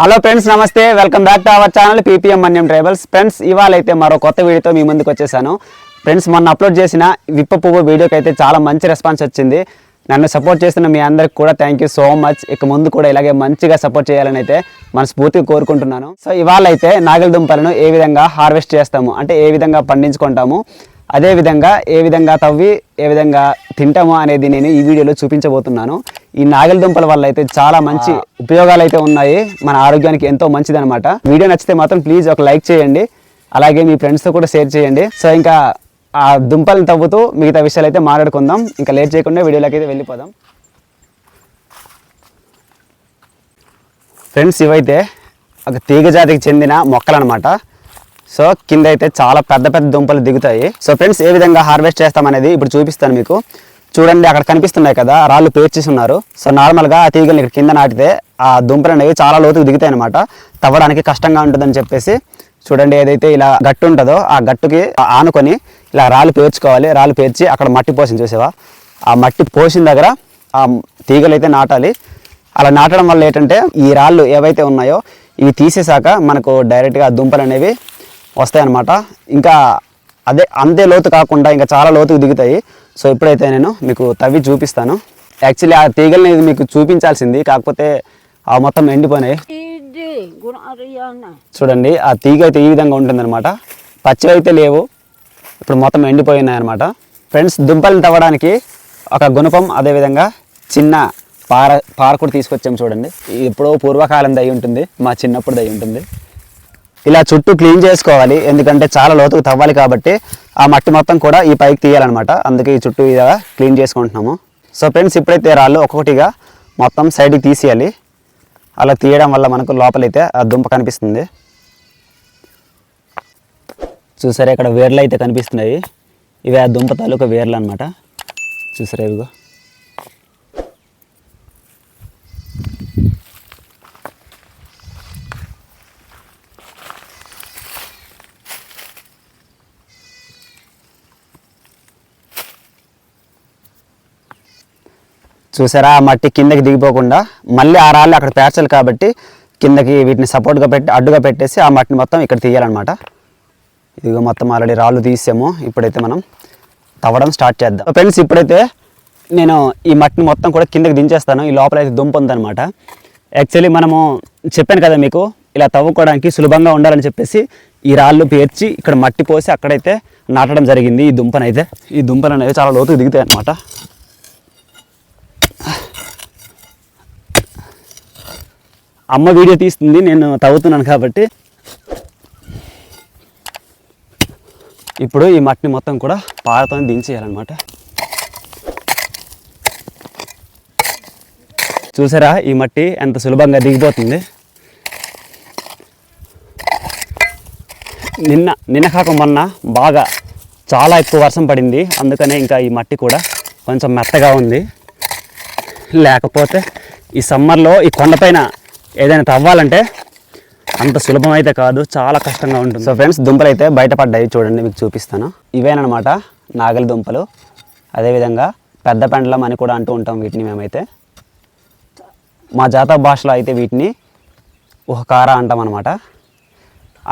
Hello friends నమస్తే. Welcome back to our channel PPM Manyam tribals friends ఇవాళ అయితే మరో కొత్త వీడియోతో మీ ముందుకు వచ్చేసాను. ఫ్రెండ్స్ మొన్న అప్లోడ్ చేసిన విప్ప పువ్వు వీడియోకి అయితే చాలా మంచి రెస్పాన్స్ వచ్చింది. నన్ను సపోర్ట్ చేస్తున్న మీ అందరికి కూడా థ్యాంక్ యూ సో మచ్ ఇక ముందు కూడా ఇలాగే మంచిగా సపోర్ట్ చేయాలని అయితే మనస్ఫూర్తిగా కోరుకుంటున్నాను. సో ఇవాళ అయితే నాగల దుంపలను ఏ విధంగా హార్వెస్ట్ చేస్తాము? అంటే ఏ విధంగా పండించుకుంటాము? అదే విధంగా ఏ విధంగా తవ్వి ఏ విధంగా తింటాము అనేది నేను ఈ వీడియోలో చూపించబోతున్నాను. ఈ నాగల దుంపల వల్ల అయితే చాలా మంచి ఉపయోగాలు అయితే ఉన్నాయి. మన ఆరోగ్యానికి ఎంతో మంచిది అనమాట వీడియో నచ్చితే మాత్రం ప్లీజ్ ఒక లైక్ చేయండి. అలాగే మీ ఫ్రెండ్స్తో కూడా షేర్ చేయండి. సో ఇంకా ఆ దుంపలను తవ్వుతూ మిగతా విషయాలు అయితే మాట్లాడుకుందాం. ఇంకా లేట్ చేయకుండా వీడియోలోకి అయితే వెళ్ళిపోదాం. ఫ్రెండ్స్ ఇవైతే ఒక తీగ జాతికి చెందిన మొక్కలు అనమాట సో కింద అయితే చాలా పెద్ద పెద్ద దుంపలు దిగుతాయి. సో ఫ్రెండ్స్ ఏ విధంగా హార్వెస్ట్ చేస్తామనేది ఇప్పుడు చూపిస్తాను మీకు. చూడండి అక్కడ కనిపిస్తున్నాయి కదా రాళ్ళు పేర్చేసి ఉన్నారు సో నార్మల్గా ఆ తీగలు ఇక్కడ కింద నాటితే ఆ దుంపలు అనేవి చాలా లోతుకు దిగుతాయి అనమాట తవ్వడానికి కష్టంగా ఉంటుందని చెప్పేసి చూడండి ఏదైతే ఇలా గట్టు ఉంటుందో ఆ గట్టుకి ఆనుకొని ఇలా రాళ్ళు పేర్చుకోవాలి. రాళ్ళు పేర్చి అక్కడ మట్టి పోసింది చూసావా? ఆ మట్టి పోసిన దగ్గర ఆ తీగలు అయితే నాటాలి. అలా నాటడం వల్ల ఏంటంటే ఈ రాళ్ళు ఏవైతే ఉన్నాయో ఇవి తీసేశాక మనకు డైరెక్ట్గా దుంపలు అనేవి వస్తాయన్నమాట. ఇంకా అదే అంతే లోతు కాకుండా ఇంకా చాలా లోతుకు దిగుతాయి. సో ఇప్పుడైతే నేను మీకు తవ్వి చూపిస్తాను. యాక్చువల్లీ ఆ తీగల్ని మీకు చూపించాల్సింది కాకపోతే ఆ మొత్తం ఎండిపోయినాయి. చూడండి ఆ తీగ అయితే ఈ విధంగా ఉంటుందన్నమాట. పచ్చివి అయితే లేవు ఇప్పుడు మొత్తం ఎండిపోయినాయి అనమాట ఫ్రెండ్స్ దుంపలను తవ్వడానికి ఒక గుణపం అదేవిధంగా చిన్న పార పార కూడా తీసుకొచ్చాము చూడండి ఎప్పుడో పూర్వకాలం దయ్యి ఉంటుంది మా చిన్నప్పుడు దయ్యి ఉంటుంది ఇలా చుట్టూ క్లీన్ చేసుకోవాలి. ఎందుకంటే చాలా లోతుకు తవ్వాలి కాబట్టి ఆ మట్టి మొత్తం కూడా ఈ పైకి తీయాలన్నమాట. అందుకే ఈ చుట్టూ ఇలా క్లీన్ చేసుకుంటున్నాము. సో ఫ్రెండ్స్ ఇప్పుడైతే రాళ్ళు ఒక్కొక్కటిగా మొత్తం సైడ్కి తీసేయాలి. అలా తీయడం వల్ల మనకు లోపలైతే ఆ దుంప కనిపిస్తుంది. చూసారా ఇక్కడ వేర్లు అయితే కనిపిస్తున్నాయి. ఇవి ఆ దుంప తాలూకా వేర్లు అనమాట చూసారా ఇవిగో. చూసారా ఆ మట్టి కిందకి దిగిపోకుండా మళ్ళీ ఆ రాళ్ళు అక్కడ పేర్చాలి కాబట్టి కిందకి వీటిని సపోర్ట్గా పెట్టి అడ్డుగా పెట్టేసి ఆ మట్టిని మొత్తం ఇక్కడ తీయాలన్నమాట. ఇదిగో మొత్తం ఆల్రెడీ రాళ్ళు తీసాము. ఇప్పుడైతే మనం తవ్వడం స్టార్ట్ చేద్దాం. ఫ్రెండ్స్ ఇప్పుడైతే నేను ఈ మట్టిని మొత్తం కూడా కిందకి దించేస్తాను. ఈ లోపల అయితే దుంప ఉందన్నమాట. యాక్చువల్లీ మనము చెప్పాను కదా మీకు ఇలా తవ్వుకోవడానికి సులభంగా ఉండాలని చెప్పేసి ఈ రాళ్ళు పేర్చి ఇక్కడ మట్టి పోసి అక్కడైతే నాటడం జరిగింది ఈ దుంపనైతే. ఈ దుంపలు అనేవి చాలా లోతుకు దిగుతాయి అన్నమాట. అమ్మ వీడియో తీస్తుంది నేను తవ్వుతున్నాను కాబట్టి. ఇప్పుడు ఈ మట్టిని మొత్తం కూడా పారతో దించేయాలన్నమాట. చూసారా ఈ మట్టి ఎంత సులభంగా దిగిపోతుంది? నిన్న నిన్న కాక మొన్న బాగా చాలా ఎక్కువ వర్షం పడింది. అందుకనే ఇంకా ఈ మట్టి కూడా కొంచెం మెత్తగా ఉంది. లేకపోతే ఈ సమ్మర్లో ఈ కొండపైన ఏదైనా తవ్వాలంటే అంత సులభం అయితే కాదు చాలా కష్టంగా ఉంటుంది. సో ఫ్రెండ్స్ దుంపలు అయితే బయటపడ్డాయి చూడండి మీకు చూపిస్తాను. ఇవేనమాట నాగలి దుంపలు. అదేవిధంగా పెద్ద పెండలం అని కూడా అంటూ ఉంటాం వీటిని మేమైతే. మా జాత భాషలో అయితే వీటిని ఉహకార అంటాం అనమాట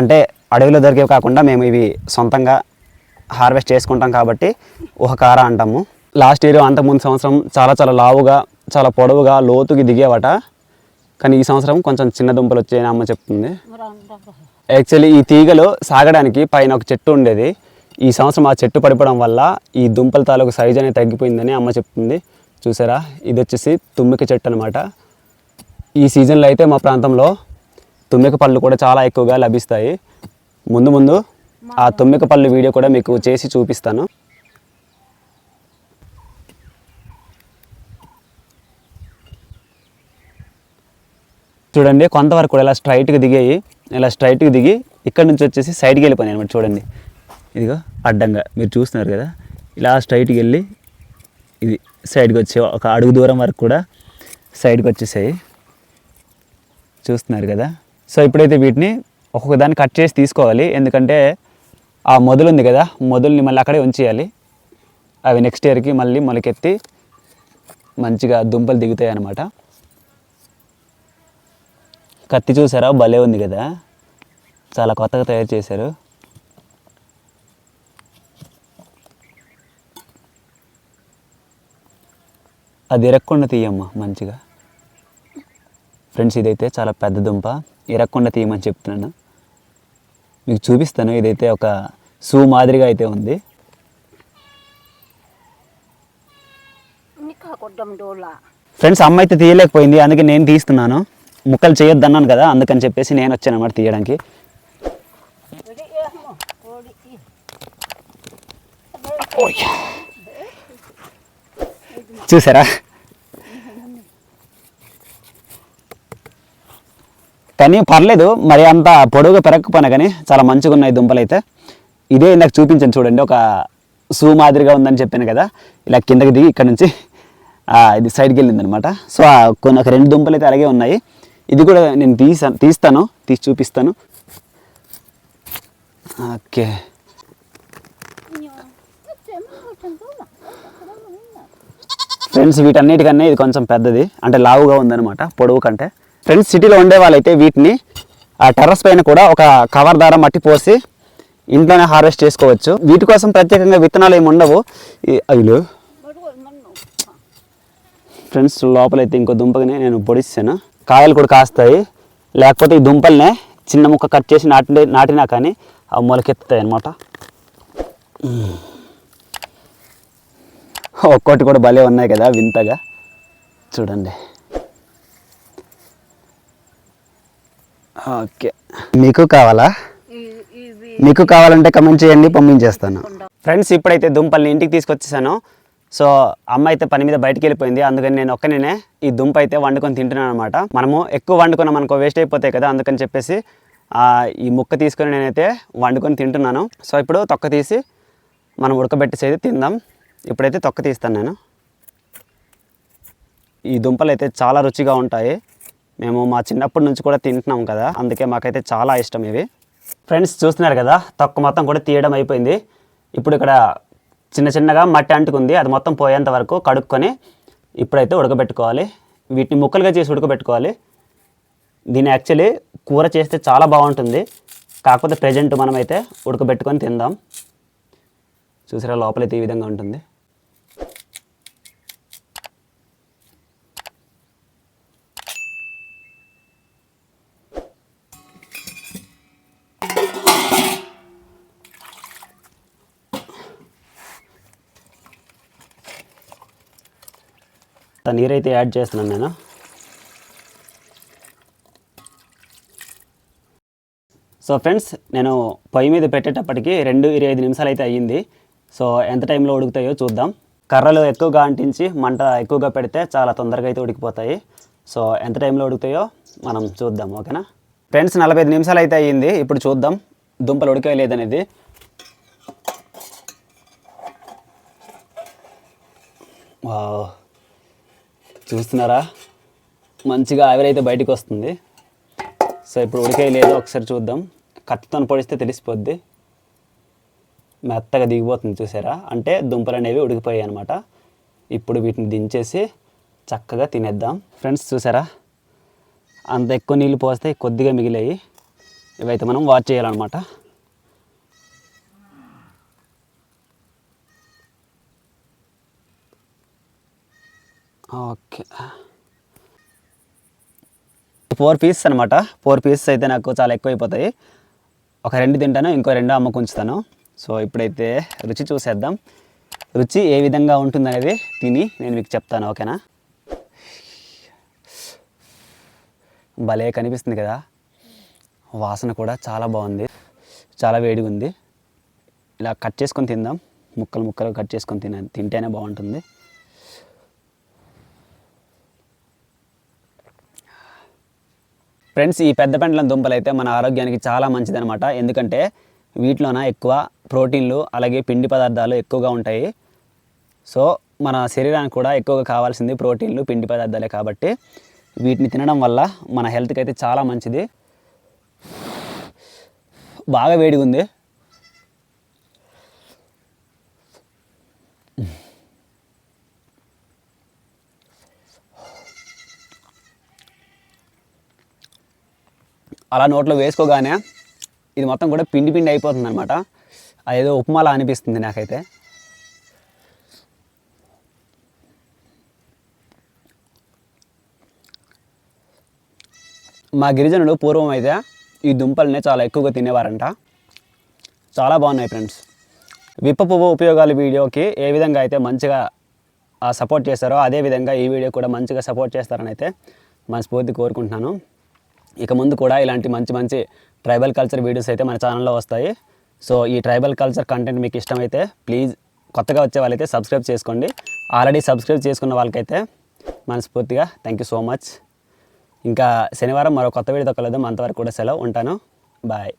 అంటే అడవిలో దొరికేవి కాకుండా మేము ఇవి సొంతంగా హార్వెస్ట్ చేసుకుంటాం కాబట్టి ఉహకార అంటాము. లాస్ట్ ఇయర్ అంతకుముందు సంవత్సరం చాలా చాలా లావుగా చాలా పొడవుగా లోతుకి దిగేవట. కానీ ఈ సంవత్సరం కొంచెం చిన్న దుంపలు వచ్చాయని అమ్మ చెప్తుంది. యాక్చువల్లీ ఈ తీగలు సాగడానికి పైన ఒక చెట్టు ఉండేది. ఈ సంవత్సరం ఆ చెట్టు పడిపోవడం వల్ల ఈ దుంపల తాలూకు సైజ్ అనేది తగ్గిపోయిందని అమ్మ చెప్తుంది. చూసారా? ఇది వచ్చేసి తుమ్మిక చెట్టు అనమాట ఈ సీజన్లో అయితే మా ప్రాంతంలో తుమ్మిక పళ్ళు కూడా చాలా ఎక్కువగా లభిస్తాయి. ముందు ముందు ఆ తుమ్మిక పళ్ళు వీడియో కూడా మీకు చేసి చూపిస్తాను. చూడండి కొంతవరకు కూడా ఇలా స్ట్రైట్గా దిగాయి ఇలా స్ట్రైట్గా దిగి ఇక్కడ నుంచి వచ్చేసి సైడ్కి వెళ్ళిపోయినాయి అనమాట చూడండి. ఇదిగో అడ్డంగా మీరు చూస్తున్నారు కదా. ఇలా స్ట్రైట్కి వెళ్ళి ఇది సైడ్కి వచ్చే ఒక అడుగు దూరం వరకు కూడా సైడ్కి వచ్చేసాయి. చూస్తున్నారు కదా. సో ఇప్పుడైతే వీటిని ఒక్కొక్క దాన్ని కట్ చేసి తీసుకోవాలి. ఎందుకంటే ఆ మొదలు ఉంది కదా మొదలుని మళ్ళీ అక్కడే ఉంచేయాలి. అవి నెక్స్ట్ ఇయర్కి మళ్ళీ మొలకెత్తి మంచిగా దుంపలు దిగుతాయి అన్నమాట. కత్తి చూసారా? భలే ఉంది కదా. చాలా కొత్తగా తయారు చేశారు. అది ఇరక్కుండా తీయమ్మా మంచిగా. ఫ్రెండ్స్ ఇదైతే చాలా పెద్ద దుంప. ఇరక్కుండా తీయమని చెప్తున్నాను. మీకు చూపిస్తాను. ఇదైతే ఒక సూ మాదిరిగా అయితే ఉంది. ఫ్రెండ్స్ అమ్మ అయితే తీయలేకపోయింది. అందుకే నేను తీస్తున్నాను. ముక్కలు చేయొద్దు అన్నాను కదా అందుకని చెప్పేసి నేను వచ్చాను అన్నమాట తీయడానికి. చూసారా? కానీ పర్లేదు మరి అంత పొడవుగా పెరగకపోయినా కానీ చాలా మంచిగా ఉన్నాయి దుంపలు అయితే ఇదే నాకు చూపించాను చూడండి ఒక సూ మాదిరిగా ఉందని చెప్పాను కదా ఇలా కిందకి దిగి ఇక్కడ నుంచి ఇది సైడ్కి వెళ్ళింది అనమాట సో కొన్ని ఒక రెండు దుంపలు అయితే అలాగే ఉన్నాయి. ఇది కూడా నేను తీసా తీస్తాను తీసి చూపిస్తాను. ఓకే. ఫ్రెండ్స్ వీటన్నిటికన్నా ఇది కొంచెం పెద్దది. అంటే లావుగా ఉందన్నమాట పొడవు కంటే. ఫ్రెండ్స్ సిటీలో ఉండే వాళ్ళైతే వీటిని ఆ టెర్రస్ పైన కూడా ఒక కవర్ ద్వారా మట్టి పోసి ఇంట్లోనే హార్వెస్ట్ చేసుకోవచ్చు. వీటి కోసం ప్రత్యేకంగా విత్తనాలు ఏమి ఉండవు. అవిలు ఫ్రెండ్స్ లోపలైతే ఇంకో దుంపని నేను పొడిస్తాను. కాయలు కూడా కాస్తాయి. లేకపోతే ఈ దుంపల్నే చిన్న ముక్క కట్ చేసి నాటి నాటినా కానీ అవి మొలకెత్తుతాయి అన్నమాట ఒక్కోటి కూడా భలే ఉన్నాయి కదా వింతగా. చూడండి. ఓకే. మీకు కావాలా? మీకు కావాలంటే కమెంట్ చేయండి పంపించేస్తాను. ఫ్రెండ్స్ ఇప్పుడైతే దుంపల్ని ఇంటికి తీసుకొచ్చేసాను. సో అమ్మ అయితే పని మీద బయటికి వెళ్ళిపోయింది అందుకని నేను ఒక్కనే ఈ దుంప అయితే వండుకొని తింటున్నాను అనమాట మనము ఎక్కువ వండుకున్నాం అనుకో వేస్ట్ అయిపోతాయి కదా అందుకని చెప్పేసి ఈ ముక్క తీసుకొని నేనైతే వండుకొని తింటున్నాను. సో ఇప్పుడు తొక్క తీసి మనం ఉడకబెట్టేసి తిందాం. ఇప్పుడైతే తొక్క తీస్తాను నేను. ఈ దుంపలు అయితే చాలా రుచిగా ఉంటాయి. మేము మా చిన్నప్పటి నుంచి కూడా తింటున్నాం కదా అందుకే మాకైతే చాలా ఇష్టం ఇవి. ఫ్రెండ్స్ చూస్తున్నారు కదా తొక్క మొత్తం కూడా తీయడం అయిపోయింది. ఇప్పుడు ఇక్కడ చిన్న చిన్నగా మట్టి అంటుకుంది. అది మొత్తం పోయేంత వరకు కడుక్కొని ఇప్పుడైతే ఉడకబెట్టుకోవాలి. వీటిని ముక్కలుగా చేసి ఉడకబెట్టుకోవాలి. దీన్ని యాక్చువల్లీ కూర చేస్తే చాలా బాగుంటుంది. కాకపోతే ప్రజెంట్ మనమైతే ఉడకబెట్టుకొని తిందాం. చూసారా లోపలైతే ఈ విధంగా ఉంటుంది. నీరైతే యాడ్ చేస్తున్నాను నేను. సో ఫ్రెండ్స్ నేను పొయ్యి మీద పెట్టేటప్పటికి రెండు ఇరవై ఐదు నిమిషాలు అయితే అయ్యింది. సో ఎంత టైంలో ఉడుకుతాయో చూద్దాం. కర్రలు ఎక్కువగా అంటించి మంట ఎక్కువగా పెడితే చాలా తొందరగా అయితే ఉడికిపోతాయి. సో ఎంత టైంలో ఉడుకుతాయో మనం చూద్దాం ఓకేనా? ఫ్రెండ్స్ నలభై ఐదు నిమిషాలు అయితే అయ్యింది. ఇప్పుడు చూద్దాం దుంపలు ఉడికే లేదనేది. వావ్. చూస్తున్నారా? మంచిగా ఆవిరైతే బయటకు వస్తుంది. సో ఇప్పుడు ఉడికే లేదో ఒకసారి చూద్దాం. కత్తితో పొడిస్తే తెలిసిపోద్ది. మెత్తగా దిగిపోతుంది చూసారా? అంటే దుంపలు అనేవి ఉడికిపోయాయి అనమాట ఇప్పుడు వీటిని దించేసి చక్కగా తినేద్దాం. ఫ్రెండ్స్ చూసారా? అంత ఎక్కువ నీళ్ళు పోస్తే కొద్దిగా మిగిలాయి. ఇవైతే మనం వాచ్ చేయాలన్నమాట. ఓకే. ఫోర్ పీసెస్ అనమాట ఫోర్ పీసెస్ అయితే నాకు చాలా ఎక్కువ అయిపోతాయి ఒక రెండు తింటాను ఇంకో రెండు అమ్మకు ఉంచుతాను. సో ఇప్పుడైతే రుచి చూసేద్దాం. రుచి ఏ విధంగా ఉంటుందనేది తిని నేను మీకు చెప్తాను ఓకేనా? భలే కనిపిస్తుంది కదా. వాసన కూడా చాలా బాగుంది. చాలా వేడిగా ఉంది. ఇలా కట్ చేసుకొని తిందాం. ముక్కలు ముక్కలు కట్ చేసుకొని తిన తింటేనే బాగుంటుంది. ఫ్రెండ్స్ ఈ పెద్ద పెండలం దుంపలు అయితే మన ఆరోగ్యానికి చాలా మంచిదనమాట ఎందుకంటే వీటిలోన ఎక్కువ ప్రోటీన్లు అలాగే పిండి పదార్థాలు ఎక్కువగా ఉంటాయి. సో మన శరీరానికి కూడా ఎక్కువగా కావాల్సింది ప్రోటీన్లు పిండి పదార్థాలే కాబట్టి వీటిని తినడం వల్ల మన హెల్త్కి అయితే చాలా మంచిది. బాగా వేడిగా ఉంది అలా నోట్లో వేసుకోగానే ఇది మొత్తం కూడా పిండి పిండి అయిపోతుంది అనమాట అదేదో ఉప్మాలా అనిపిస్తుంది నాకైతే. మా గిరిజనులు పూర్వం అయితే ఈ దుంపల్నే చాలా ఎక్కువగా తినేవారంట. చాలా బాగున్నాయి ఫ్రెండ్స్. విప్ప పువ్వు ఉపయోగాలు వీడియోకి ఏ విధంగా అయితే మంచిగా సపోర్ట్ చేస్తారో అదే విధంగా ఈ వీడియో కూడా మంచిగా సపోర్ట్ చేస్తారని అయితే మనస్ఫూర్తి కోరుకుంటున్నాను. ఇక ముందు కూడా ఇలాంటి మంచి మంచి ట్రైబల్ కల్చర్ వీడియోస్ అయితే మన ఛానల్లో వస్తాయి. సో ఈ ట్రైబల్ కల్చర్ కంటెంట్ మీకు ఇష్టమైతే ప్లీజ్ కొత్తగా వచ్చే వాళ్ళైతే సబ్స్క్రైబ్ చేసుకోండి. ఆల్రెడీ సబ్స్క్రైబ్ చేసుకున్న వాళ్ళకైతే మనస్ఫూర్తిగా థ్యాంక్ యూ సో మచ్ ఇంకా శనివారం మరో కొత్త వీడియోతో కలుద్దాం. అంతవరకు కూడా సెలవు. ఉంటాను. బాయ్